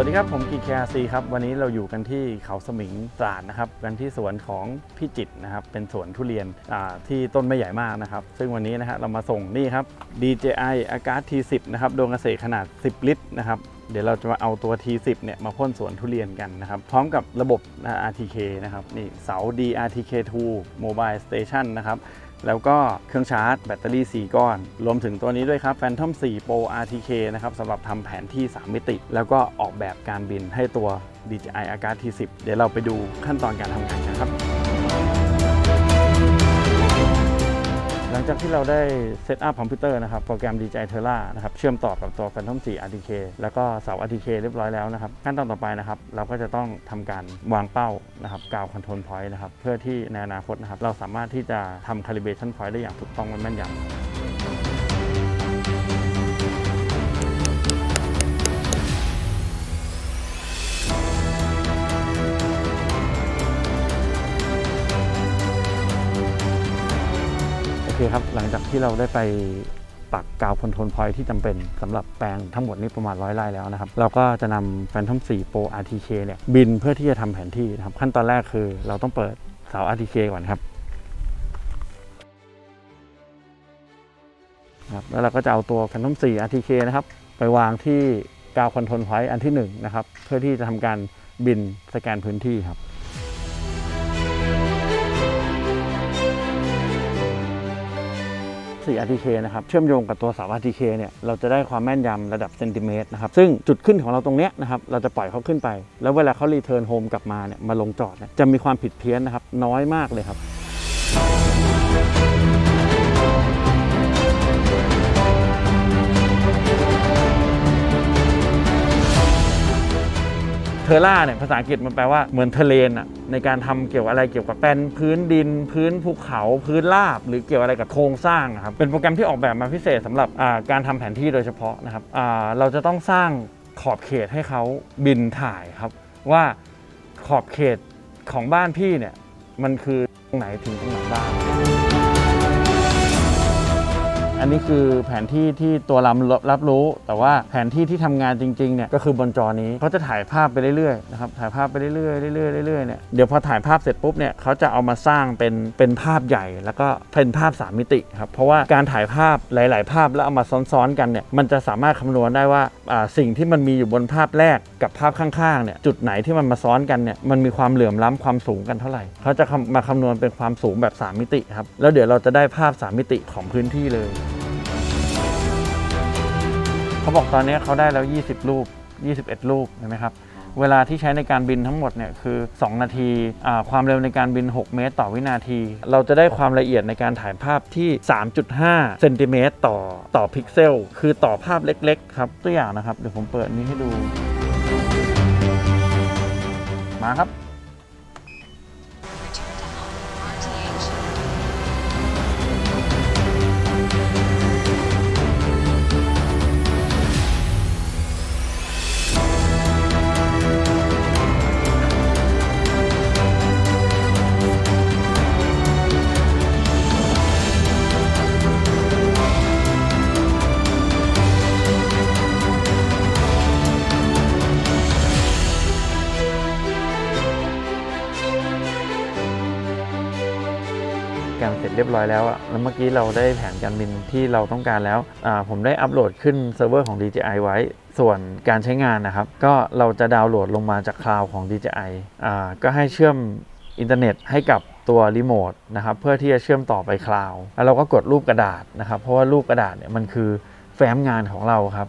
ARC ครับ ผมกีแคระซีครับ วันนี้เราอยู่กันที่เขาสมิงตราดนะครับ กันที่สวนของพี่จิตนะครับ เป็นสวนทุเรียนที่ต้นไม่ใหญ่มากนะครับ ซึ่งวันนี้นะฮะเรามาส่งนี่ครับ DJI a g a s T10 นะครับดวงเกษตรขนาด 10 ลิตรนะครับเดี๋ยวเราจะมาเอาตัว T10 เนี่ยมาพ่นสวนทุเรียนกันนะครับ พร้อมกับระบบ RTK นะครับนี่เสา DRTK2 Mobile Station นะครับ แล้วก็เครื่องชาร์จแบตเตอรี่ 4 ก้อน รวมถึงตัวนี้ด้วยครับ Phantom 4 Pro RTK นะครับสำหรับทำแผนที่ 3 มิติ แล้วก็ออกแบบการบินให้ตัว DJI Agar T10 เดี๋ยวเราไปดูขั้นตอนการทำงานกันครับ จากที่เราได้เซตอัพคอมพิวเตอร์นะครับ โปรแกรม DJI Terra นะครับ เชื่อมต่อกับตัว Phantom 4 RTK แล้วก็เสา RTK เรียบร้อยแล้วนะครับ ขั้นตอนต่อไปนะครับ เราก็จะต้องทำการวางเป้านะครับกาวคอนโทรลพอยต์นะครับ เพื่อที่ในอนาคตนะครับ เราสามารถที่จะทำคาลิเบชันพอยต์ได้อย่างถูกต้องและแม่นยำ คครับ หลังจากที่เราได้ไปปักกาวคอนโทรลพอยที่จำเป็นสำหรับแปลงทั้งหมดนี้ประมาณร้อยไร่แล้วนะครับ เราก็จะนำ Phantom 4 Pro RTK เนี่ยบินเพื่อที่จะทำแผนที่นะครับ ขั้นตอนแรกคือเราต้องเปิดเสา RTK ก่อนครับครับ แล้วเราก็จะเอาตัว Phantom 4 RTK นะครับ ไปวางที่กาวคอนโทรลพอยอันที่1นะครับ เพื่อที่จะทำการบินสแกนพื้นที่ครับ 4 RTK นะครับเชื่อมโยงกับตัวเสา RTK เนี่ยเราจะได้ความแม่นยำระดับเซนติเมตรนะครับซึ่งจุดขึ้นของเราตรงเนี้ยนะครับเราจะปล่อยเขาขึ้นไป แล้วเวลาเขารีเทิร์นโฮมกลับมาเนี่ยมาลงจอดเนี่ยจะมีความผิดเพี้ยนนะครับน้อยมากเลยครับ อร่าเนี่ยภาษาอังกฤษมันแปลว่าเหมือนเทเลนอะในการทำเกี่ยวอะไรเกี่ยวกับแปลนพื้นดิน พื้นภูเขา พื้นราบ หรือเกี่ยวอะไรกับโครงสร้างอะครับเป็นโปรแกรมที่ออกแบบมาพิเศษสำหรับการทำแผนที่โดยเฉพาะนะครับเราจะต้องสร้างขอบเขตให้เขาบินถ่ายครับ ว่าขอบเขตของบ้านพี่เนี่ยมันคือตรงไหนถึงตรงไหนบ้าง อันนี้คือแผนที่ที่ตัวเรารับรู้ แต่ว่าแผนที่ที่ทำงานจริงๆเนี่ยก็คือบนจอนี้เขาจะถ่ายภาพไปเรื่อยๆนะครับถ่ายภาพไปเรื่อยๆเรื่อยๆเรื่อยๆเนี่ยเดี๋ยวพอถ่ายภาพเสร็จปุ๊บเนี่ยเขาจะเอามาสร้างเป็นเป็นภาพใหญ่ แล้วก็เป็นภาพ 3 มิติครับเพราะว่าการถ่ายภาพหลาย ๆ ภาพแล้วเอามาซ้อนๆกันเนี่ยมันจะสามารถคำนวณได้ว่าสิ่งที่มันมีอยู่บนภาพแรกกับภาพข้างๆเนี่ยจุดไหนที่มันมาซ้อนกันเนี่ยมันมีความเหลื่อมล้ำความสูงกันเท่าไหร่เขาจะมาคำนวณเป็นความสูงแบบ 3 มิติครับแล้วเดี๋ยวเราจะได้ภาพ 3 มิติของพื้นที่เลย เขาบอกตอนนี้เขาได้แล้ว 20 รูป 21 รูปเห็นไหมครับ เวลาที่ใช้ในการบินทั้งหมดเนี่ยคือ 2 นาทีอ่าความเร็วในการบิน 6 เมตร ต่อวินาที เราจะได้ความละเอียดในการถ่ายภาพที่ 3.5 เซนติเมตรต่อต่อพิกเซล คือต่อภาพเล็กๆครับ ตัวอย่างนะครับ เดี๋ยวผมเปิดอันนี้ให้ดู มาครับ ร้อยแล้วอะแล้วเมื่อกี้เราได้แผนการบินที่เราต้องการแล้วอ่าผมได้อัปโหลดขึ้นเซิร์ฟเวอร์ของ DJI ไว้ ส่วนการใช้งานนะครับ ก็เราจะดาวน์โหลดลงมาจากคลาวของ DJI อ่าก็ให้เชื่อมอินเทอร์เน็ตให้กับตัวรีโมทนะครับ เพื่อที่จะเชื่อมต่อไปคลาวแล้วเราก็กดรูปกระดาษนะครับ เพราะว่ารูปกระดาษเนี่ยมันคือแฟ้มงานของเราครับ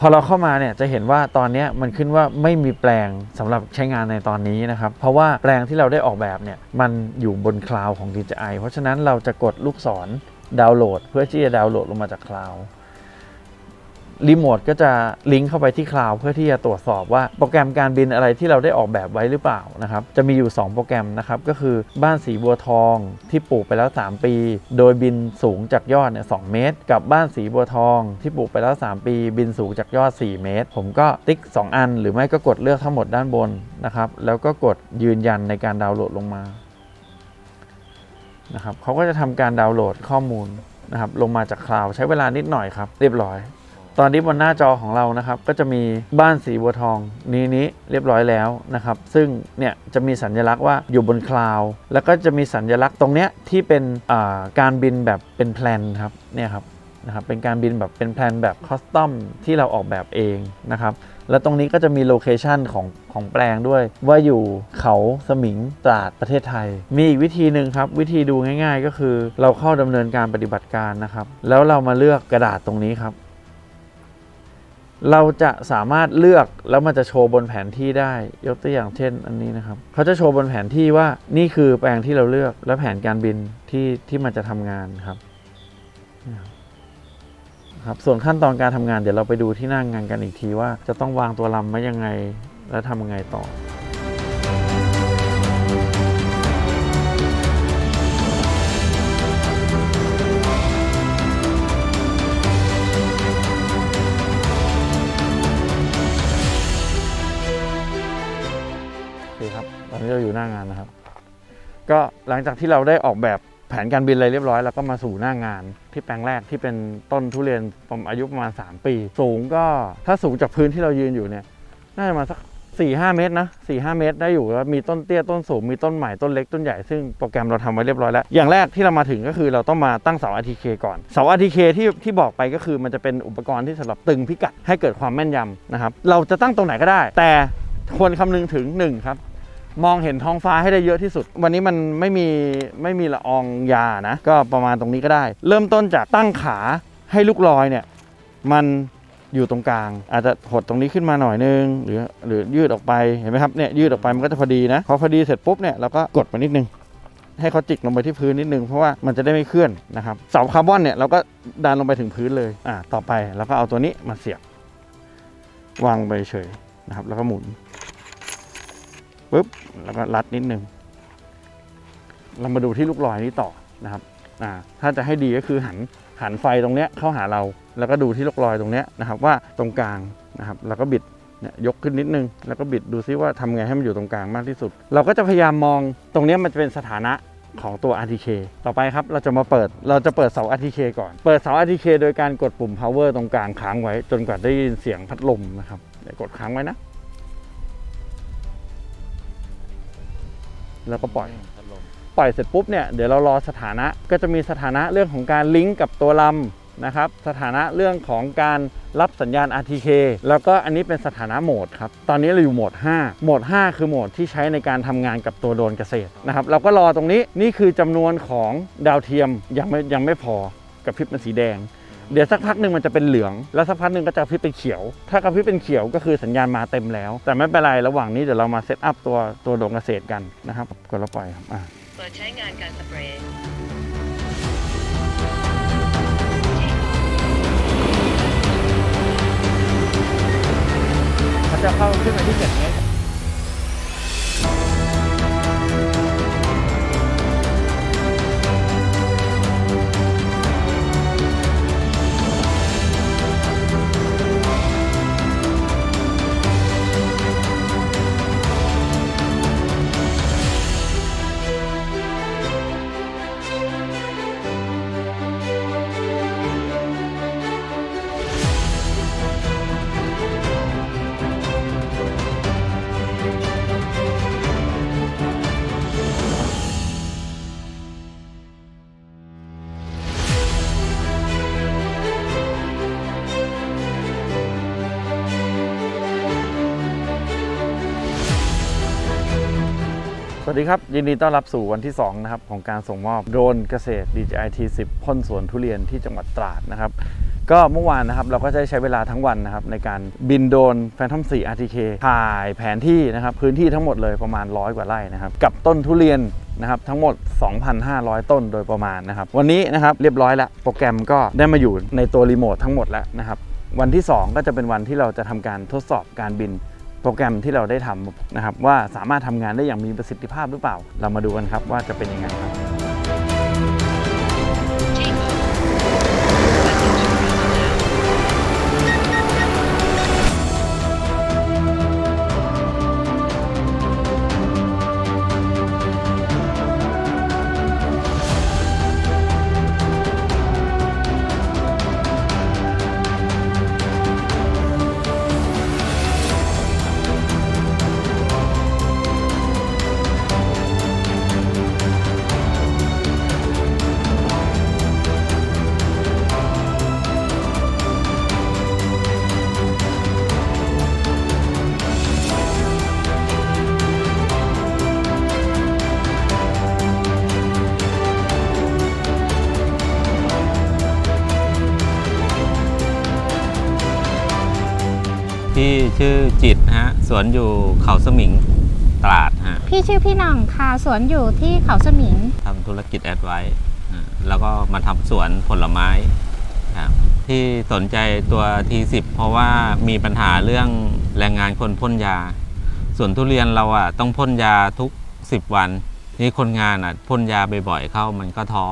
พอเราเข้ามาเนี่ยจะเห็นว่าตอนนี้มันขึ้นว่าไม่มีแปลงสำหรับใช้งานในตอนนี้นะครับ เพราะว่าแปลงที่เราได้ออกแบบเนี่ยมันอยู่บนคลาวของ DJI เพราะฉะนั้นเราจะกดลูกศรดาวน์โหลด เพื่อที่จะดาวน์โหลดลงมาจากคลาว รีโมทก็จะลิงก์เข้าไปที่คลาวเพื่อที่จะตรวจสอบว่าโปรแกรมการบินอะไรที่เราได้ออกแบบไว้หรือเปล่านะครับ จะมีอยู่ 2 โปรแกรมนะครับ ก็คือบ้านสีบัวทองที่ปลูกไปแล้ว 3 ปี โดยบินสูงจากยอดเนี่ยสเมตร กับบ้านสีบัวทองที่ปลูกไปแล้ว 3 ปี บินสูงจากยอด 4 เมตร ผมก็ติ๊ก 2 อัน หรือไม่ก็กดเลือกทั้งหมดด้านบนนะครับ แล้วก็กดยืนยันในการดาวน์โหลดลงมานะครับเขาก็จะทำการดาวน์โหลดข้อมูลนะครับลงมาจากคลาวใช้เวลานิดหน่อยครับ เรียบร้อย ตอนนี้บนหน้าจอของเรานะครับก็จะมีบ้านสีบัวทองนี้นี้เรียบร้อยแล้วนะครับซึ่งเนี่ยจะมีสัญลักษณ์ว่าอยู่บนคลาวด์แล้วก็จะมีสัญลักษณ์ตรงเนี้ยที่เป็นการบินแบบเป็นแพลนครับเนี่ยครับนะครับเป็นการบินแบบเป็นแพลนแบบคอสตอมที่เราออกแบบเองนะครับแล้วตรงนี้ก็จะมีโลเคชันของของแปลงด้วย ว่าอยู่เขาสมิงตราดประเทศไทย มีอีกวิธีหนึ่งครับ วิธีดูง่าย ๆ ก็คือเราเข้าดำเนินการปฏิบัติการนะครับ แล้วเรามาเลือกกระดาษตรงนี้ครับ เราจะสามารถเลือกแล้วมันจะโชว์บนแผนที่ได้ ยกตัวอย่างเช่นอันนี้นะครับเขาจะโชว์บนแผนที่ว่านี่คือแปลงที่เราเลือกและแผนการบินที่ที่มันจะทำงานครับครับส่วนขั้นตอนการทำงานเดี๋ยวเราไปดูที่หน้างงานกันอีกทีว่าจะต้องวางตัวลำไว้ยังไงและทำยังไงต่อ อนนี้เราอยู่หน้างานนะครับ ก็หลังจากที่เราได้ออกแบบแผนการบินอะไรเรียบร้อย แล้วก็มาสู่หน้างานที่แปลงแรกที่เป็นต้นทุเรียนประมาณอายุประมาณ 3 ปี สูงก็ถ้าสูงจากพื้นที่เรายืนอยู่เนี่ยน่าจะมาสัก4 5เมตรนะ4 5เมตรได้อยู่แล้วมีต้นเตี้ยต้นสูงมีต้นใหม่ต้นเล็กต้นใหญ่ซึ่งโปรแกรมเราทำไว้เรียบร้อยแล้ว อย่างแรกที่เรามาถึงก็คือเราต้องมาตั้งเสา RTK ก่อนเสา RTK ที่ที่บอกไปก็คือมันจะเป็นอุปกรณ์ที่สำหรับตึงพิกัดให้เกิดความแม่นยำนะครับเราจะตั้งตรงไหนก็ได้ แต่ควรคำนึงถึงหนึ่งครับ มองเห็นท้องฟ้าให้ได้เยอะที่สุด วันนี้มันไม่มีไม่มีละอองยานะ ก็ประมาณตรงนี้ก็ได้ เริ่มต้นจากตั้งขาให้ลูกลอยเนี่ย มันอยู่ตรงกลาง อาจจะหดตรงนี้ขึ้นมาหน่อยนึง หรือหรือยืดออกไปเห็นไหมครับเนี่ยยืดออกไปมันก็จะพอดีนะพอพอดีเสร็จปุ๊บเนี่ยเราก็กดมานิดนึงให้เขาจิกลงไปที่พื้นนิดนึงเพราะว่ามันจะได้ไม่เคลื่อนนะครับเสาคาร์บอนเนี่ยเราก็ดันลงไปถึงพื้นเลยอ่าต่อไปเราก็เอาตัวนี้มาเสียบวางไปเฉยนะครับแล้วก็หมุน ปุ๊บแล้วก็รัดนิดนึงเรามาดูที่ลูกลอยนี้ต่อนะครับอ่าถ้าจะให้ดีก็คือหันหันไฟตรงเนี้ยเข้าหาเรา แล้วก็ดูที่ลูกลอยตรงเนี้ยนะครับว่าตรงกลางนะครับแล้วก็บิดเนี่ยยกขึ้นนิดนึง แล้วก็บิดดูซิว่าทำไงให้มันอยู่ตรงกลางมากที่สุด เราก็จะพยายามมองตรงเนี้ยมันจะเป็นสถานะของตัว RTK ต่อไปครับเราจะมาเปิดเราจะเปิดเสา RTK ก่อน เปิดเสา RTK โดยการกดปุ่ม power ตรงกลางค้างไว้ จนกว่าได้ยินเสียงพัดลมนะครับกดค้างไว้นะ แล้วก็ปล่อย ปล่อยเสร็จปุ๊บเนี่ยเดี๋ยวเรารอสถานะก็จะมีสถานะเรื่องของการลิงก์กับตัวลำนะครับสถานะเรื่องของการรับสัญญาณ RTK แล้วก็อันนี้เป็นสถานะโหมดครับ ตอนนี้เราอยู่โหมด 5 โหมด 5 คือโหมดที่ใช้ในการทำงานกับตัวโดรนเกษตรนะครับ เราก็รอตรงนี้ นี่คือจำนวนของดาวเทียมยังไม่ยังไม่พอกระพริบเป็นสีแดง เดี๋ยวสักพักหนึ่งมันจะเป็นเหลือง แล้วสักพักหนึ่งก็จะกระพริบเป็นเขียว ถ้ากระพริบเป็นเขียวก็คือสัญญาณมาเต็มแล้ว แต่ไม่เป็นไรระหว่างนี้เดี๋ยวเรามาเซตอัพตัวตัวโดรนเกษตรกันนะครับกดแล้วปล่อยครับอะเปิดใช้งานการสเปรย์เขาจะเข้าขึ้นไปที่7เมตร สวัสดีครับ ยินดีต้อนรับสู่วันที่ 2 นะครับ ของการส่งมอบโดรนเกษตร DJI T10 พ่นสวนทุเรียนที่จังหวัดตราดนะครับ ก็เมื่อวานนะครับเราก็ได้ใช้เวลาทั้งวันนะครับ ในการบินโดรน Phantom 4 RTK ถ่ายแผนที่นะครับ พื้นที่ทั้งหมดเลยประมาณ100กว่าไร่นะครับ กับต้นทุเรียนนะครับทั้งหมด 2,500 ต้นโดยประมาณนะครับ วันนี้นะครับเรียบร้อยแล้วโปรแกรมก็ได้มาอยู่ในตัวรีโมททั้งหมดแล้วนะครับวันที่ 2 ก็จะเป็นวันที่เราจะทำการทดสอบการบิน โปรแกรมที่เราได้ทำนะครับว่าสามารถทำงานได้อย่างมีประสิทธิภาพหรือเปล่า เรามาดูกันครับว่าจะเป็นยังไงครับ จิตฮะสวนอยู่เขาสมิงตราดฮะพี่ชื่อพี่หน่องค่ะสวนอยู่ที่เขาสมิง ทำธุรกิจแอดไว้อ่าแล้วก็มาทำสวนผลไม้ครับที่สนใจตัว T10 เพราะว่ามีปัญหาเรื่องแรงงานคนพ่นยา ส่วนทุเรียนเราอะต้องพ่นยาทุก 10 วัน นี่คนงานอะพ่นยาบ่อยๆเข้ามันก็ท้อ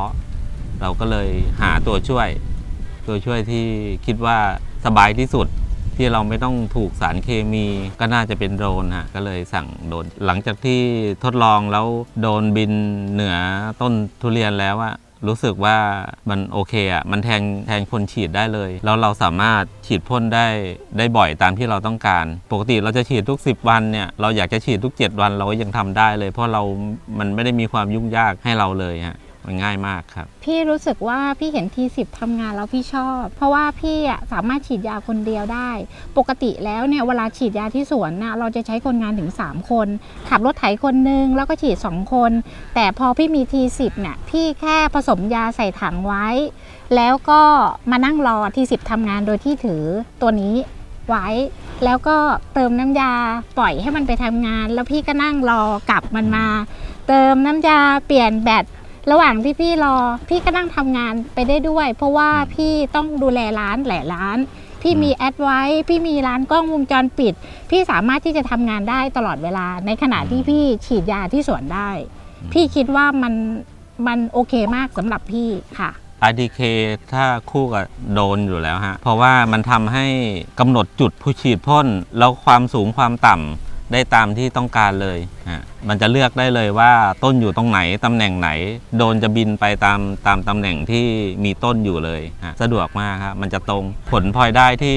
เราก็เลยหาตัวช่วย ตัวช่วยที่คิดว่าสบายที่สุด ที่เราไม่ต้องถูกสารเคมีก็น่าจะเป็นโดรนฮะก็เลยสั่งโดรนหลังจากที่ทดลองแล้วโดรนบินเหนือต้นทุเรียนแล้วอะรู้สึกว่ามันโอเคอะมันแทนแทนคนฉีดได้เลย แล้วเราสามารถฉีดพ่นได้ได้บ่อยตามที่เราต้องการ ปกติเราจะฉีดทุก 10 วันเนี่ย เราอยากจะฉีดทุก 7 วันเราก็ยังทำได้เลย เพราะเรา มันไม่ได้มีความยุ่งยากให้เราเลยฮะ มันง่ายมากครับ พี่รู้สึกว่าพี่เห็นทีสิบทำงานแล้วพี่ชอบ เพราะว่าพี่อะสามารถฉีดยาคนเดียวได้ ปกติแล้วเนี่ยเวลาฉีดยาที่สวนน่ะเราจะใช้คนงานถึง 3 คน ขับรถไถคนนึงแล้วก็ฉีด 2 คน แต่พอพี่มีทีสิบเนี่ยพี่แค่ผสมยาใส่ถังไว้ แล้วก็มานั่งรอทีสิบทำงานโดยที่ถือตัวนี้ไว้ แล้วก็เติมน้ำยาปล่อยให้มันไปทำงาน แล้วพี่ก็นั่งรอกลับมันมา เติมน้ำยาเปลี่ยนแบต ระหว่างที่พี่รอพี่ก็นั่งทำงานไปได้ด้วย เพราะว่าพี่ต้องดูแลร้านหลายร้าน พี่มีแอดไว้พี่มีร้านกล้องวงจรปิด พี่สามารถที่จะทำงานได้ตลอดเวลา ในขณะที่พี่ฉีดยาที่สวนได้ พี่คิดว่ามันมันโอเคมากสำหรับพี่ค่ะ RDK ถ้าคู่กับโดนอยู่แล้วฮะ เพราะว่ามันทำให้กำหนดจุดผู้ฉีดพ่น แล้วความสูงความต่ำได้ตามที่ต้องการเลยฮะ มันจะเลือกได้เลยว่าต้นอยู่ตรงไหน ตำแหน่งไหน โดนจะบินไปตามตามตำแหน่งที่มีต้นอยู่เลยสะดวกมากครับมันจะตรงผลพลอยได้ที่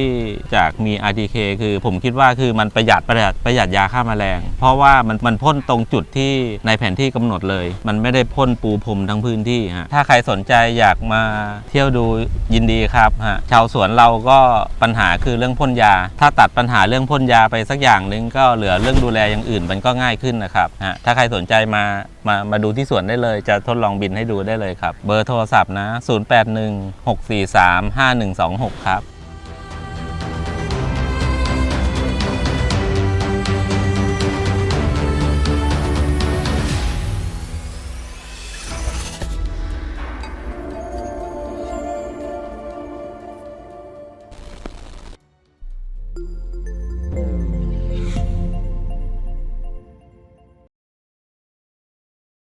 จากมี RDK คือผมคิดว่าคือมันประหยัดประหยัดประหยัดยาฆ่าแมลง เพราะว่ามันมันพ่นตรงจุดที่ในแผนที่กำหนดเลย มันไม่ได้พ่นปูพรมทั้งพื้นที่ฮะถ้าใครสนใจอยากมาเที่ยวดูยินดีครับฮะชาวสวนเราก็ปัญหาคือเรื่องพ่นยา ถ้าตัดปัญหาเรื่องพ่นยาไปสักอย่างหนึ่งก็เหลือเรื่องดูแลอย่างอื่นมันก็ง่ายขึ้นนะครับฮะถ้าใครสนใจมามามาดูที่สวนได้เลย จะทดลองบินให้ดูได้เลยครับ เบอร์โทรศัพท์นะ 0816435126 ครับ